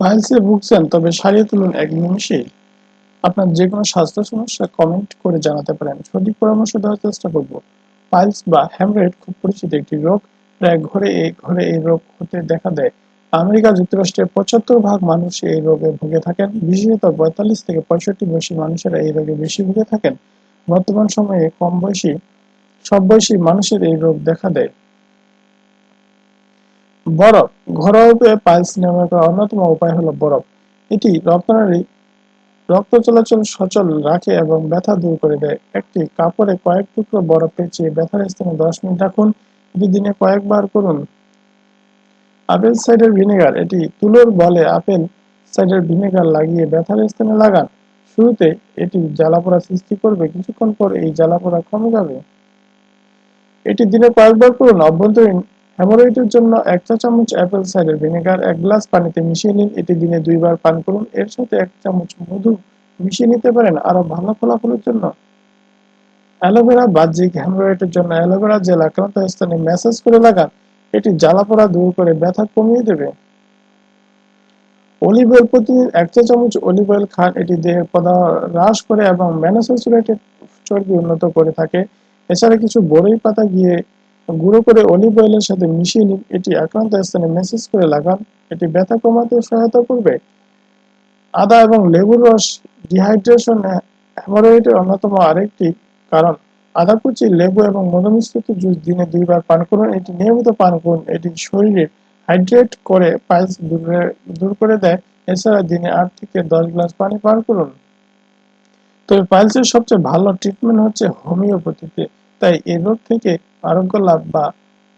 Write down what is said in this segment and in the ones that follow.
পাইলসে ভুগছেন তবে সারিয়ে তুলুন এক নিমিষেই আপনার যে কোনো স্বাস্থ্য সমস্যা কমেন্ট করে জানাতে পারেন। সঠিক পরামর্শ দেওয়ার চেষ্টা করব। পাইলস বা হ্যামরেড খুব পরিচিত একটি রোগ। প্রায় ঘরে এই ঘরে এই রোগ হতে দেখা দেয়। আমেরিকা যুক্তরাষ্ট্রের পঁচাত্তর ভাগ মানুষ এই রোগে ভুগে থাকেন। বিশেষত পঁয়তাল্লিশ থেকে পঁয়ষট্টি বয়সী মানুষেরা এই রোগে বেশি ভুগে থাকেন। বর্তমান সময়ে কম বয়সী, সব বয়সী মানুষের এই রোগ দেখা দেয়। বরফ। ঘরোয়া পাইলস নিরাময় করার অন্যতম উপায় হলো বরফ। এটি রক্তনালী রক্ত চলাচল সচল রাখে এবং ব্যথা দূর করে দেয়। একটি কাপড়ে কয়েক টুকরো বরফ পেঁচিয়ে ব্যথার স্থানে দশ মিনিট রাখুন এটি দিনে কয়েকবার করুন। Apple cider vinegar. এটি তুলোর বলে আপেল সাইডার ভিনেগার লাগিয়ে ব্যথার স্থানে লাগান। শুরুতে এটি জ্বালাপোড়া সৃষ্টি করবে। কিছুক্ষণ পর এই জ্বালাপোড়া কমে যাবে। এটি দিনে কয়েকবার করুন। অভ্যন্তরীণ হেমোরয়েডের জন্য এক চা চামচ অ্যাপেল সাইডার ভিনেগার, এক গ্লাস পানিতে মিশিয়ে নিন। এটি দিনে দুইবার পান করুন। এর সাথে এক চামচ মধু মিশিয়ে নিতে পারেন আরও ভালো ফলাফলের জন্য। অ্যালোভেরা বাহ্যিক হেমোরয়েডের জন্য অ্যালোভেরা জেল আক্রান্ত স্থানে ম্যাসাজ করে লাগান। এটি জ্বালা জ্বালাপোড়া দূর করে ব্যথা কমিয়ে দেবে। অলিভ অয়েল প্রতিদিন এক চা চামচ অলিভ অয়েল খান। এটি দেহের পদা হ্রাস করে এবং ম্যানোস্যাচুরেটেড চর্বি উন্নত করে থাকে। এছাড়া কিছু বড়ই পাতা গিয়ে গুঁড়ো করে অলিভ অয়েলের সাথে মিশিয়ে নিন। এটি আক্রান্ত স্থানে মেসেজ করে লাগান। এটি ব্যথা কমাতে সহায়তা করবে। আদা এবং লেবুর রস ডিহাইড্রেশন হ্যামোরয়েডের অন্যতম আরেকটি কারণ। আদা কুচি, লেবু এবং মধুমিশ্রিত জুস দিনে দুইবার পান করুন। এটি নিয়মিত পান করুন। এটি শরীরে হাইড্রেট করে পাইলস দূর করে দেয়। এছাড়া দিনে আট থেকে দশ গ্লাস পানি পান করুন। তবে পাইলসের সবচেয়ে ভালো ট্রিটমেন্ট হচ্ছে হোমিওপ্যাথিতে। তাই এই রোগ থেকে আরোগ্য লাভ বা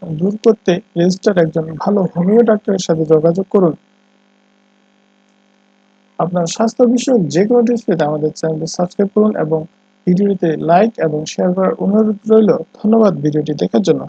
দূর করতে রেজিস্টার একজন ভালো হোমিও ডাক্তারের সাথে যোগাযোগ করুন। আপনার স্বাস্থ্য বিষয়ক যে কোনো টিপস পেতে আমাদের চ্যানেলটি সাবস্ক্রাইব করুন এবং ভিডিওটিতে লাইক এবং শেয়ার করার অনুরোধ রইল। ধন্যবাদ ভিডিওটি দেখার জন্য।